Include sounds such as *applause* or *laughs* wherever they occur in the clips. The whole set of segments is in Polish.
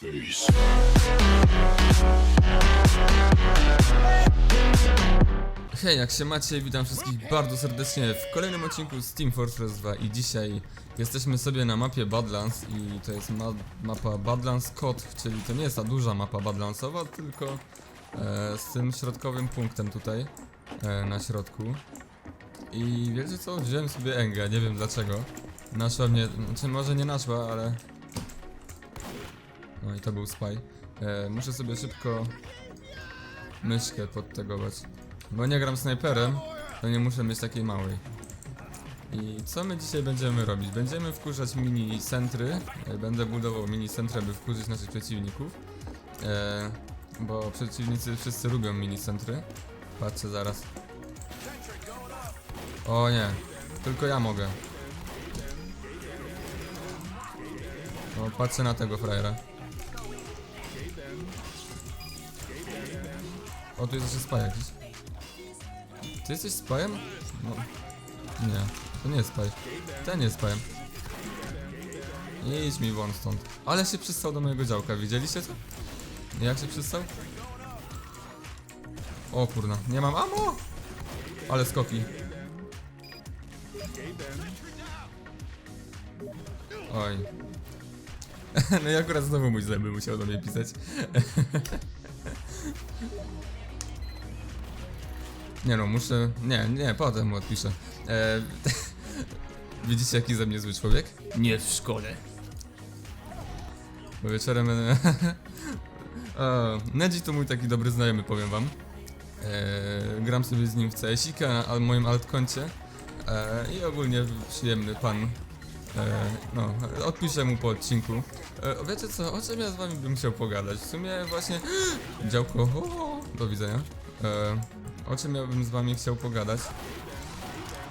face. Hej, jak się macie, witam wszystkich bardzo serdecznie w kolejnym odcinku z Team Fortress 2 i dzisiaj jesteśmy sobie na mapie Badlands i to jest ma mapa Badlands Code, czyli to nie jest ta duża mapa Badlandsowa, tylko e, z tym środkowym punktem tutaj e, na środku. I wiecie co, wziąłem sobie Engę, nie wiem dlaczego. Naszła mnie, znaczy może nie naszła, ale... No i to był spy. E, muszę sobie szybko myszkę podtegować. Bo nie gram snajperem, to nie muszę mieć takiej małej. I co my dzisiaj będziemy robić? Będziemy wkurzać mini centry. E, Będę budował mini centry, by wkurzyć naszych przeciwników. E, bo przeciwnicy wszyscy lubią mini centry. Patrzcie zaraz. O nie, tylko ja mogę. O, patrzę na tego frajera. O, tu jest jeszcze jakiś. Ty jesteś spajem? No. Nie, to nie jest spaj. Ten jest spajem. Idź mi won stąd. Ale się przystał do mojego działka, widzieliście to? Jak się przystał? O kurna, nie mam ammo! Ale skoki. Oj. *laughs* No i akurat znowu mój zęby musiał do mnie pisać. *laughs* Nie no, muszę... Nie, nie, potem mu odpiszę. E... *laughs* Widzicie jaki ze mnie zły człowiek? Nie w szkole. Bo wieczorem... będę- *laughs* o, Nedzi to mój taki dobry znajomy, powiem wam. E... Gram sobie z nim w CS-ika na moim altkoncie. E... I ogólnie przyjemny pan. E... No, odpiszę mu po odcinku. E... Wiecie co, o czym ja z wami bym chciał pogadać? W sumie właśnie... *gasps* Działko, o, do widzenia. E... O czym ja bym z wami chciał pogadać?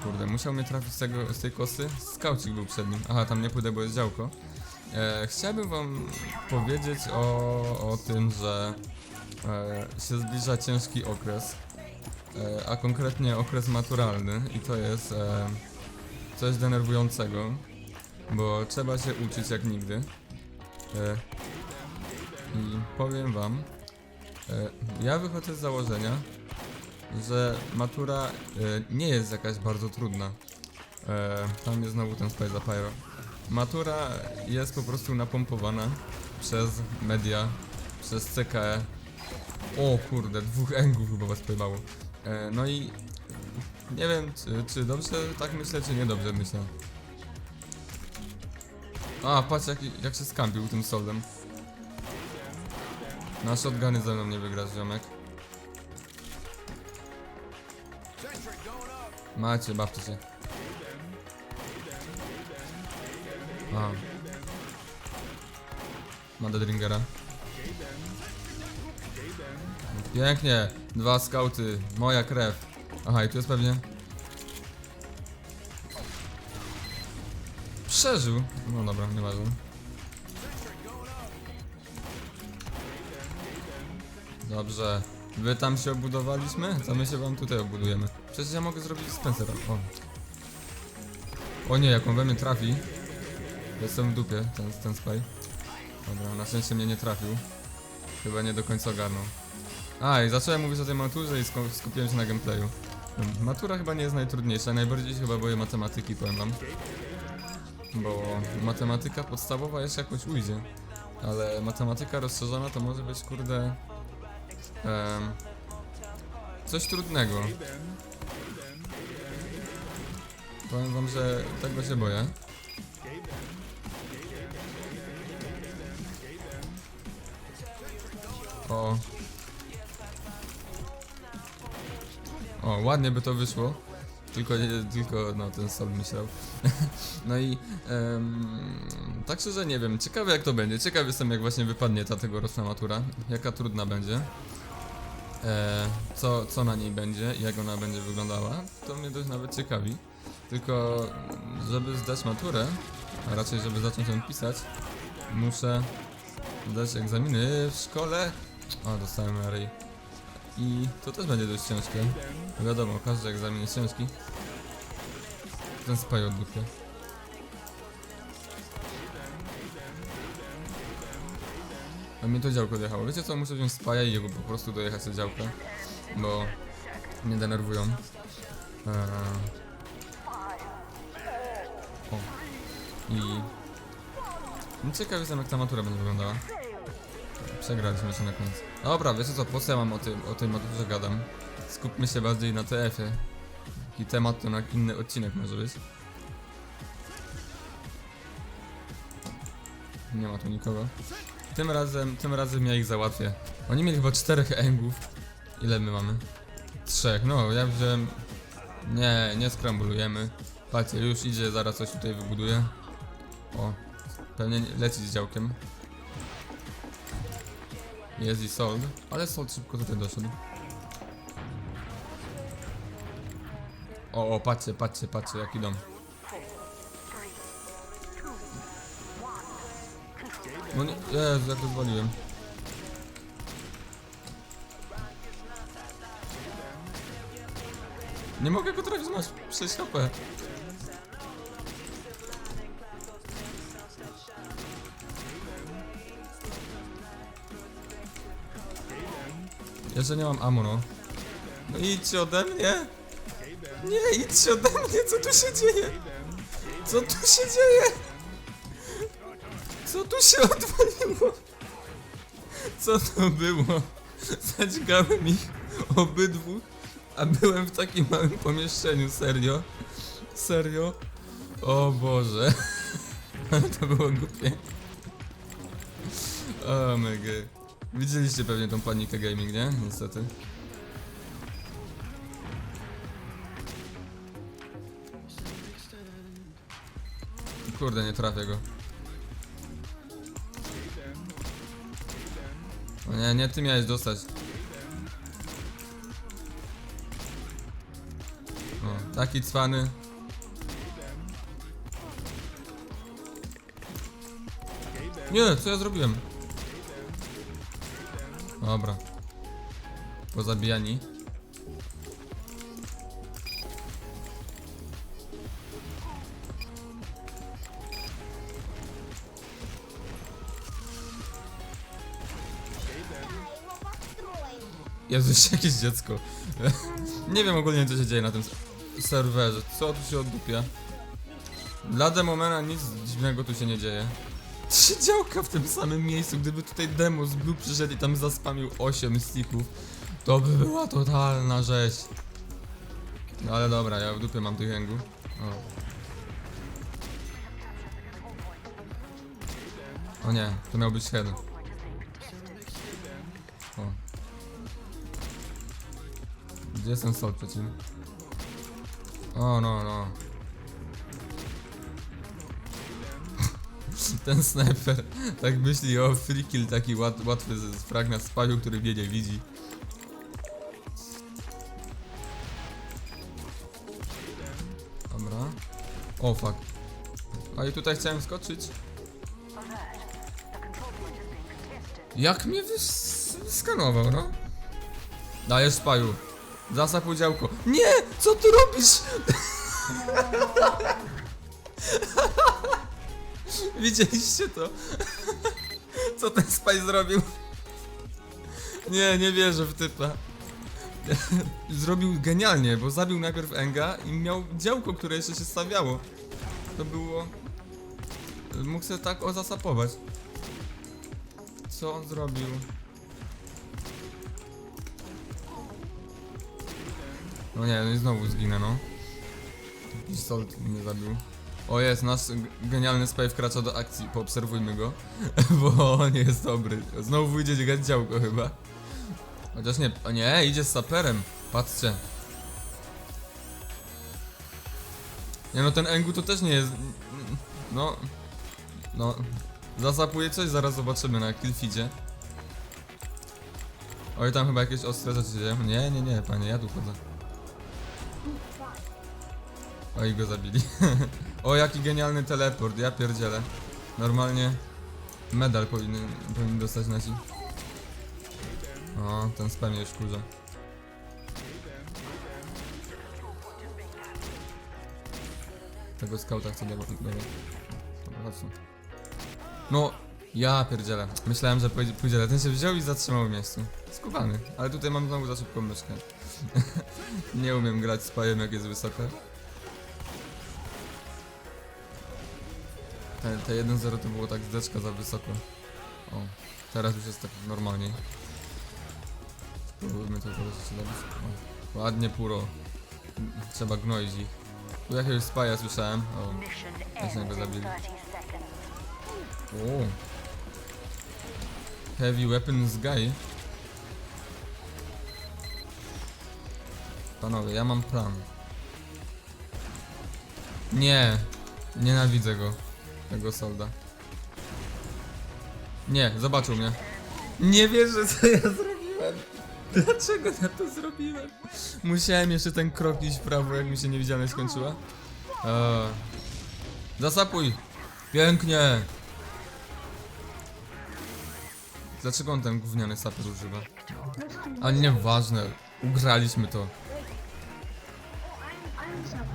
Kurde, musiał mnie trafić z, tego, z tej kosy. Skaucik był przed nim. Aha, tam nie pójdę, bo jest działko. E, chciałbym wam powiedzieć o, o tym, że e, się zbliża ciężki okres. E, a konkretnie okres maturalny. I to jest e, coś denerwującego. Bo trzeba się uczyć jak nigdy. E, I powiem wam, e, ja wychodzę z założenia, że matura y, nie jest jakaś bardzo trudna. E, tam jest znowu ten Spice Pyro. Matura jest po prostu napompowana przez media, przez CKE. O kurde, dwóch engów chyba was pojmało. E, no i nie wiem, czy, czy dobrze tak myślę, czy niedobrze myślę. A, patrz jak, jak się skampił tym soldem. Na shotguny ze mną nie wygrasz, ziomek. Macie, bawcie się. A. Ma Deadringera. Pięknie. Dwa skauty. Moja krew. Aha, i tu jest pewnie... Przeżył. No dobra, nieważne. Dobrze. Wy tam się obudowaliśmy? To my się wam tutaj obudujemy. Przecież ja mogę zrobić Spencera. O. O nie, jak on we mnie trafi. Jestem w dupie, ten, ten spy. Dobra, na szczęście mnie nie trafił. Chyba nie do końca ogarnął. A, i zacząłem mówić o tej maturze i sku- skupiłem się na gameplayu. Matura chyba nie jest najtrudniejsza, najbardziej się chyba boję matematyki, powiem wam. Bo matematyka podstawowa jeszcze jakoś ujdzie. Ale matematyka rozszerzona to może być, kurde... Em, coś trudnego. Powiem wam, że tego się boję. O. O, ładnie by to wyszło. Tylko, tylko no, ten sol myślał. *laughs* no i em, tak szczerze nie wiem, ciekawe jak to będzie. Ciekaw jestem jak właśnie wypadnie ta tegoroczna matura. Jaka trudna będzie. E, co, co na niej będzie i jak ona będzie wyglądała, to mnie dość nawet ciekawi. Tylko, żeby zdać maturę, a raczej żeby zacząć ją pisać, muszę zdać egzaminy w szkole. O, dostałem Mary. I to też będzie dość ciężkie. Wiadomo, każdy egzamin jest ciężki. Ten spaj od To mnie to działko dojechało. Wiecie co, muszę wziąć spaja i jego po prostu dojechać do działka. Bo mnie denerwują. Eee. O. I... No ciekaw jestem jak ta matura będzie wyglądała. Przegraliśmy się na koniec. Dobra, wiecie co, po co ja mam o tej, o tej maturze gadam? Skupmy się bardziej na TF-ie. Taki temat to na inny odcinek może być. Nie ma tu nikogo. Tym razem, tym razem ja ich załatwię. Oni mieli chyba czterech engów. Ile my mamy? Trzech, no ja wziąłem... Nie, nie skrambulujemy. Patrzcie, już idzie, zaraz coś tutaj wybuduje. O, pewnie nie- leci z działkiem. Jest i Sold, ale Sold szybko tutaj doszedł. O, o, patrzcie, patrzcie, patrzcie, jaki dom. No nie, Jezu, jak to zwaliłem. Nie mogę go trafić, masz 6 HP. Jeszcze nie mam ammo, no. No idźcie ode mnie! Nie, idźcie ode mnie, co tu się dzieje? Co tu się dzieje? Tu się odwaliło? Co to było? Zadźgałem ich obydwu, a byłem w takim małym pomieszczeniu, serio? Serio? O Boże. *laughs* Ale to było głupie. O mega. Widzieliście pewnie tą panikę gaming, nie? Niestety. Kurde, nie trafię go. O nie, nie ty miałeś dostać. O, taki cwany. Nie, co ja zrobiłem? Dobra. Pozabijani. Jezus, *laughs* jakieś dziecko. Nie wiem ogólnie co się dzieje na tym serwerze. Co tu się odbupia? Dla demomena nic dziwnego tu się nie dzieje. *laughs* Trzy działka w tym samym miejscu. Gdyby tutaj demo z Blue przyszedł i tam zaspamił 8 sticków, to by była totalna rzeź. No ale dobra, ja w dupie mam tych jęgów. O. o nie, to miał być head. O. Gdzie jest ten sol przeciwny? O no no. *laughs* Ten snajper tak myśli o free kill, taki łat, łatwy frag na spaju, który mnie nie widzi. Dobra. O fuck. A i tutaj chciałem skoczyć. Jak mnie wys- wyskanował, no? Dajesz spaju. Zasap udziałko. Nie! Co ty robisz? *laughs* Widzieliście to? *laughs* Co ten spaj zrobił? Nie, nie wierzę w typa. *laughs* Zrobił genialnie, bo zabił najpierw Enga i miał działko, które jeszcze się stawiało. To było... Mógł sobie tak zasapować. Co on zrobił? No nie, no i znowu zginę, no. Solt mnie zabił. O jest, nasz genialny spy wkracza do akcji, poobserwujmy go. *laughs* Bo on jest dobry. Znowu wyjdzie dźgać działko chyba. Chociaż nie, nie, idzie z saperem. Patrzcie. Nie no, ten Engu to też nie jest... No... No... Zasapuje coś, zaraz zobaczymy na Killfeedzie. Oj, tam chyba jakieś ostre rzeczy dzieją. Nie, nie, nie, panie, ja tu chodzę. Oj, go zabili. *laughs* o, jaki genialny teleport, ja pierdzielę. Normalnie medal powinny, powinni dostać nasi. O, ten spam już kurze. Tego skauta chcę tu. No, Ja pierdzielę. Myślałem, że pójdzie, pójdzie, ten się wziął i zatrzymał w miejscu. Skubany. Ale tutaj mam znowu za szybką myszkę. *laughs* Nie umiem grać z pajem, jak jest wysoka. Te, te 1-0 to było tak zdeczka za wysoko. O, teraz już jest tak normalniej. Spróbujmy to teraz jeszcze zrobić. O, ładnie puro. Trzeba gnoić ich. Tu jakiegoś spaja słyszałem. O, ends go zabili. 30 seconds. o. Heavy weapons guy. Panowie, ja mam plan. Nie, nienawidzę go. Tego solda. Nie, zobaczył mnie. Nie wierzę, co ja zrobiłem. Dlaczego ja to zrobiłem? Musiałem jeszcze ten krok iść w prawo, jak mi się niewidzialność skończyła. Eee. Zasapuj! Pięknie! Dlaczego on ten gówniany saper używa? Ale nieważne, ugraliśmy to.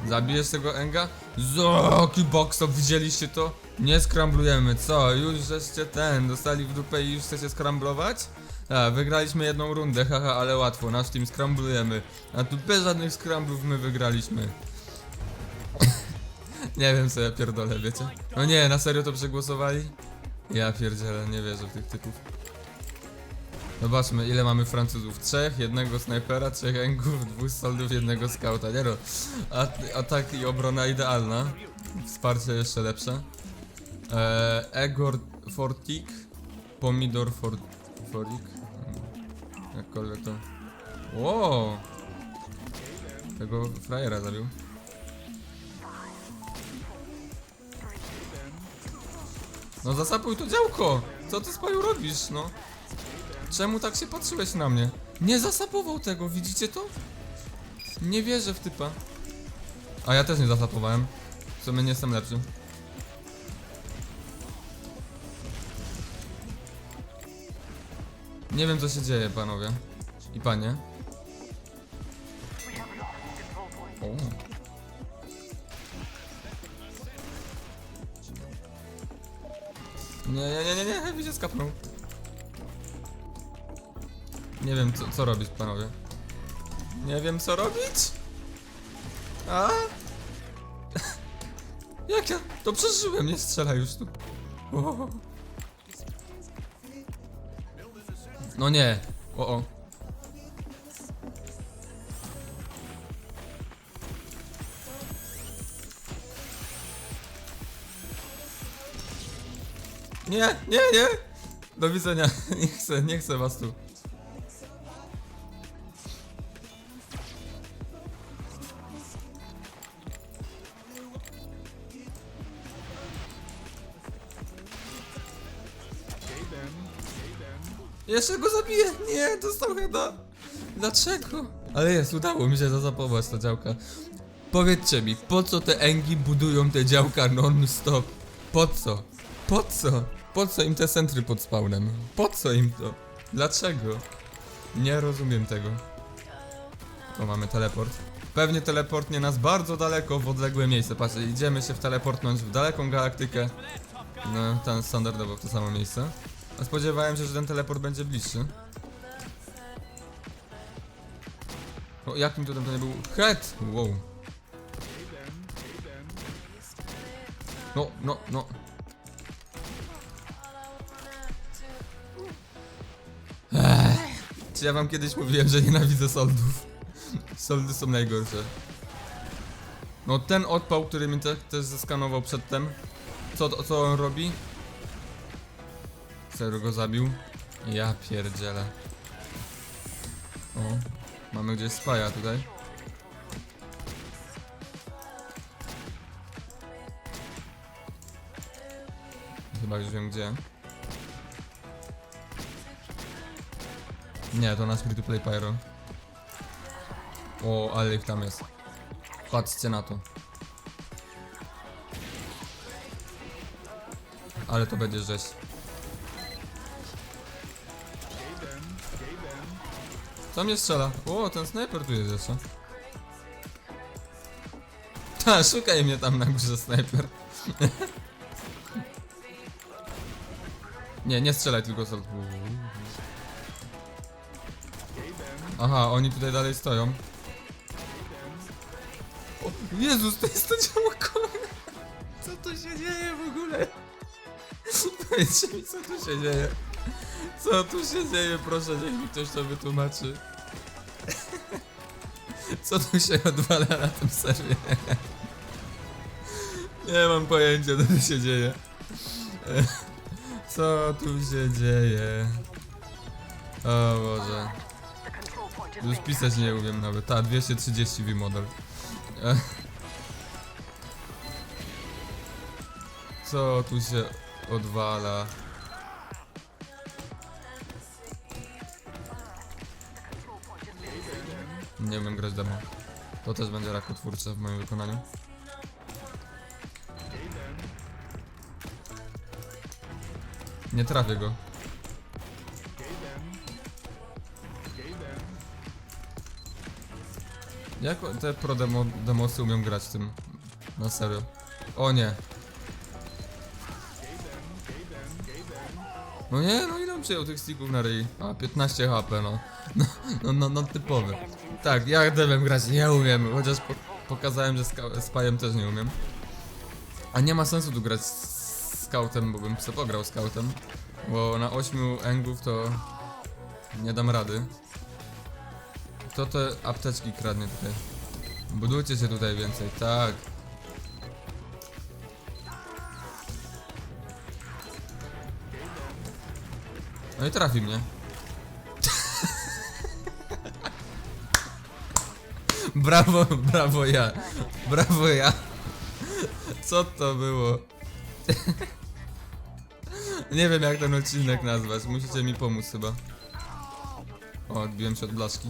Zabijesz tego Enga? Zoki boxo, widzieliście to? Nie skramblujemy, co? Już żeście ten, dostali w dupę i już chcecie skramblować? A, wygraliśmy jedną rundę, haha, ale łatwo, nasz team skramblujemy. A tu bez żadnych skramblów my wygraliśmy. *laughs* nie wiem co ja pierdolę, wiecie? No nie, na serio to przegłosowali? Ja pierdzielę, nie wierzę w tych typów. Zobaczmy, ile mamy Francuzów. Trzech, jednego snajpera, trzech engów, dwóch soldów, jednego skauta. Nie no, At atak i obrona idealna. Wsparcie jeszcze lepsze. Eee, Egor Fortik, Pomidor for Forik. Jakkolwiek to. Wow! Tego frajera zabił. No zasapuj to działko! Co ty spaju robisz, no? Czemu tak się patrzyłeś na mnie? Nie zasapował tego, widzicie to? Nie wierzę w typa. A ja też nie zasapowałem. W sumie nie jestem lepszy. Nie wiem co się dzieje, panowie. I panie. O. Nie, nie, nie, nie, nie, się skapnął. Nie wiem co, co robić, panowie. Nie wiem co robić? A? *laughs* Jak ja to przeżyłem? Nie strzela już tu. O. No nie. O o. Nie, nie, nie! Do widzenia. *laughs* Nie chcę, nie chcę was tu. Jeszcze go zabiję! Nie, dostał heada! Dlaczego? Ale jest, udało mi się zazapować ta działka. Powiedzcie mi, po co te engi budują te działka non-stop? Po co? Po co? Po co im te centry pod spawnem? Po co im to? Dlaczego? Nie rozumiem tego. O, mamy teleport. Pewnie teleportnie nas bardzo daleko w odległe miejsce. Patrzcie, idziemy się wteleportnąć w daleką galaktykę. No, tam standardowo w to samo miejsce. A spodziewałem się, że ten teleport będzie bliższy. O, jakim tam to nie był? Head! Wow. No, no, no. Ech. Czy ja wam kiedyś mówiłem, że nienawidzę soldów? *laughs* Soldy są najgorsze. No ten odpał, który mi te, też zeskanował przedtem. Co, co on robi? Serio go zabił? Ja pierdzielę. O, mamy gdzieś spaja tutaj. Chyba już wiem gdzie. Nie, to nasz free to play pyro. O, ale ich tam jest. Patrzcie na to. Ale to będzie rzeź. Co mnie strzela? O, ten snajper tu jest jeszcze. *laughs* Ta, szukaj mnie tam na górze snajper. *laughs* Nie, nie strzelaj tylko sol. Aha, oni tutaj dalej stoją. O, Jezus, to jest to działko! Co tu się dzieje w ogóle? *laughs* Powiedzcie mi, co tu się dzieje? Co tu się dzieje? Proszę, niech mi ktoś to wytłumaczy. *laughs* Co tu się odwala na tym serwie? *laughs* Nie mam pojęcia, co tu się dzieje. *laughs* Co tu się dzieje? O Boże. Już pisać nie umiem nawet. Ta, 230 V model. E. Co tu się odwala? Nie umiem grać demo. To też będzie rakotwórcze w moim wykonaniu. Nie trafię go. Jak te pro demo, demosy umiem grać tym? Na serio. O nie. No nie, no ile on przyjął tych sticków na ryj? A, 15 HP, no. No, no, no, no typowy. Tak, ja demem grać nie umiem, chociaż po, pokazałem, że ska- spajem też nie umiem. A nie ma sensu tu grać z scoutem, bo bym sobie pograł scoutem. Bo na 8 engów to nie dam rady. Kto te apteczki kradnie tutaj? Budujcie się tutaj więcej, tak. No i trafi mnie. brawo, brawo ja. Brawo ja. Co to było? Nie wiem jak ten odcinek nazwać, musicie mi pomóc chyba. O, odbiłem się od blaszki.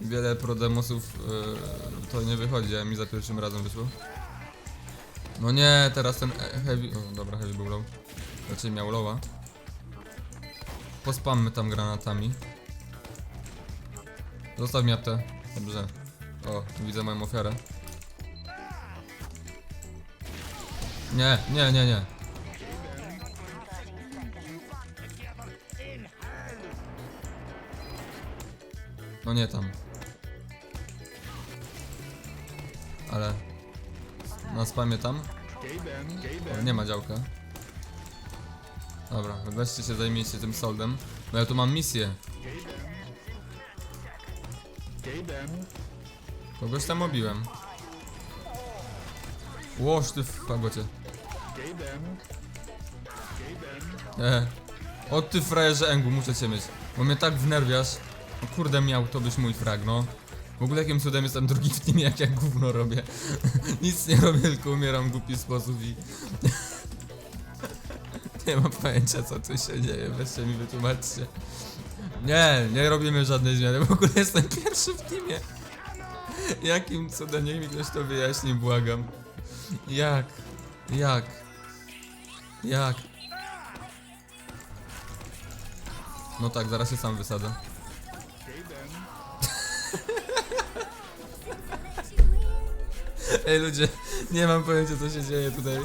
Wiele prodemosów yy, to nie wychodzi, a mi za pierwszym razem wyszło. No nie, teraz ten heavy... O, dobra, heavy był low. Raczej miał lowa. Pospammy tam granatami. Zostaw mi aptę. Dobrze. O, widzę moją ofiarę. Nie, nie, nie, nie. No nie tam. Ale... Na spamie tam? O, nie ma działka. Dobra, weźcie się, zajmijcie tym soldem. Bo ja tu mam misję. Kogoś tam obiłem. Łoż ty w fagocie. E. O ty frajerze Engu, muszę cię mieć. Bo mnie tak wnerwiasz. O kurde miał to być mój frag, no. W ogóle jakim cudem jestem drugi w teamie, jak ja gówno robię. *laughs* Nic nie robię, tylko umieram w głupi sposób i... *laughs* nie mam pojęcia co tu się dzieje, weźcie mi wytłumaczcie. Nie, nie robimy żadnej zmiany, w ogóle jestem pierwszy w teamie. Jakim cudem, niech mi ktoś to wyjaśni, błagam. Jak? Jak? Jak? No tak, zaraz się sam wysadzę. *laughs* Ej ludzie, nie mam pojęcia co się dzieje tutaj.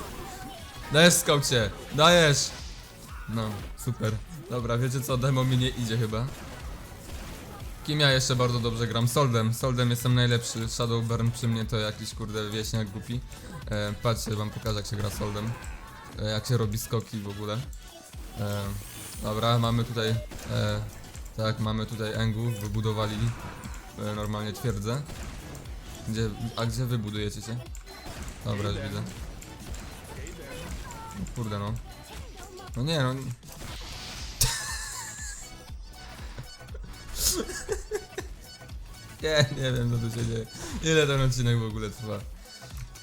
Dajesz skaucie, dajesz! No, super. Dobra, wiecie co, demo mi nie idzie chyba. Kim ja jeszcze bardzo dobrze gram? Soldem. Soldem jestem najlepszy. Shadowburn przy mnie to jakiś kurde wieśniak głupi. E, patrzcie, wam pokażę jak się gra Soldem. E, jak się robi skoki w ogóle. E, dobra, mamy tutaj... E, tak, mamy tutaj Engu, wybudowali e, normalnie twierdzę. Gdzie, a gdzie wy budujecie się? Dobra, już widzę. Kurde no. No nie no. Nie, nie wiem co tu się dzieje. Ile ten odcinek w ogóle trwa?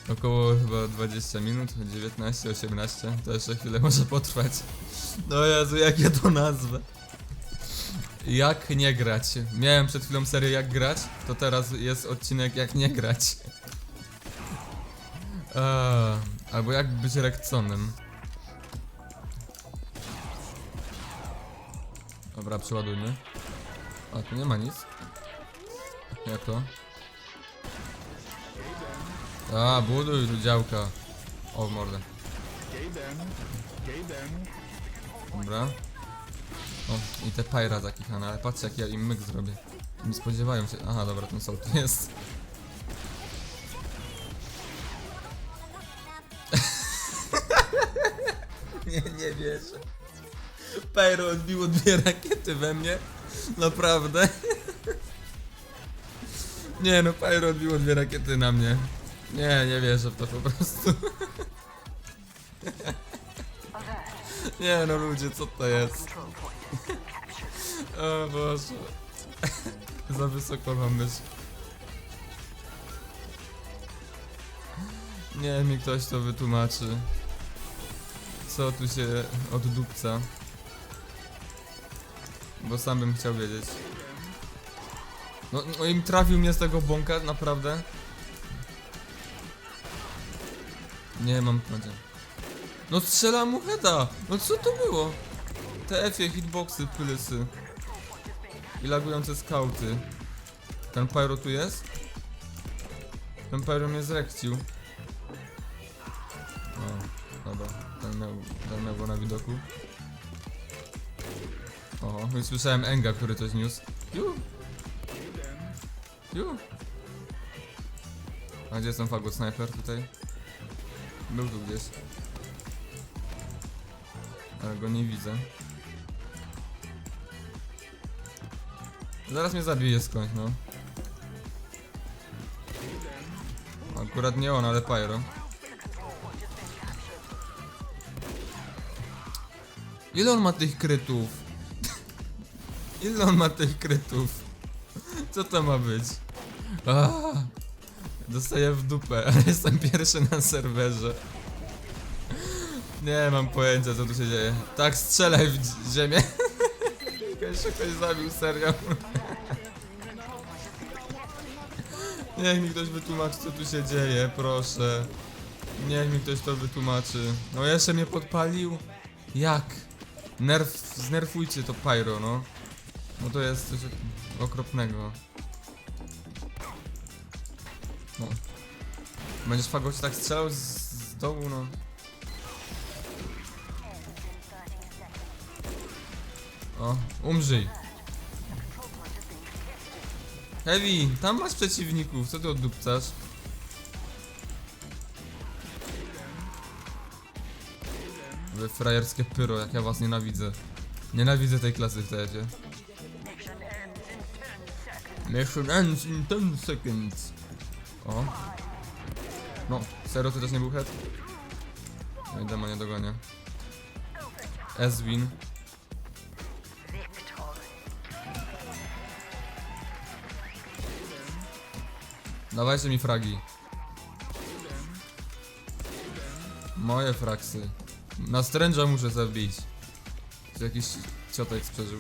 Około chyba 20 minut, 19, 18. To jeszcze chwilę może potrwać. No Jezu, jak ja to nazwę? Jak nie grać? Miałem przed chwilą serię jak grać, to teraz jest odcinek jak nie grać. Eee, albo jak być rekconem. Dobra, przeładujmy. A, tu nie ma nic. Jak to? A, buduj tu działka. O, w mordę. Dobra. O, i te Pyra zakichane, ale patrzcie jak ja im myk zrobię. Nie spodziewają się. Aha, dobra, ten sol tu jest. *laughs* nie, nie wierzę. Pyro odbiło dwie *laughs* rakiety we mnie. Naprawdę. *laughs* Nie no, Pyro odbiło dwie rakiety na mnie. Nie, nie wierzę w to po prostu. *laughs* Nie no ludzie, co to jest? O Boże. Za wysoko mam myśl. Nie mi ktoś to wytłumaczy. Co tu się oddupca? Bo sam bym chciał wiedzieć. No, no im trafił mnie z tego bąka, naprawdę? Nie mam pojęcia. No strzela mu heada! No co to było? TF-ie, hitboxy, pylysy. I lagujące skauty. Ten pyro tu jest? Ten pyro mnie zrekcił. O, dobra. Ten miał, ten miał go na widoku. O, już słyszałem Enga, który coś niósł. Ju! Ju! A gdzie jest ten fagot sniper tutaj? Był tu gdzieś. Ale go nie widzę. Zaraz mnie zabije skądś, no. Akurat nie on, ale Pyro. Ile on ma tych krytów? Ile on ma tych krytów? Co to ma być? Dostaję w dupę, ale jestem pierwszy na serwerze. Nie mam pojęcia co tu się dzieje. Tak, strzelaj w ziemię. *laughs* Jeszcze ktoś zabił, serio. Niech mi ktoś wytłumaczy co tu się dzieje, proszę. Niech mi ktoś to wytłumaczy. No jeszcze mnie podpalił? Jak? Nerf, znerfujcie to pyro, no. No to jest coś okropnego. No. Będziesz fagocie tak strzelał z, z dołu, no. O, umrzyj. Heavy, tam masz przeciwników, co ty oddupcasz? Wy frajerskie pyro, jak ja was nienawidzę. Nienawidzę tej klasy w TF-ie. Mission ends in 10 seconds. O. No, serio to też nie był head? No i demo nie dogonię. S-win. Dawajcie mi fragi. Moje fraksy. Na stręża muszę zabić. Czy jakiś ciotek przeżył.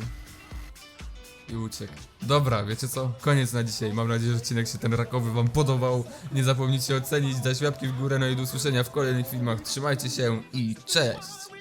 I uciekł. Dobra, wiecie co? Koniec na dzisiaj. Mam nadzieję, że odcinek się ten rakowy wam podobał. Nie zapomnijcie ocenić, dać łapki w górę, no i do usłyszenia w kolejnych filmach. Trzymajcie się i cześć!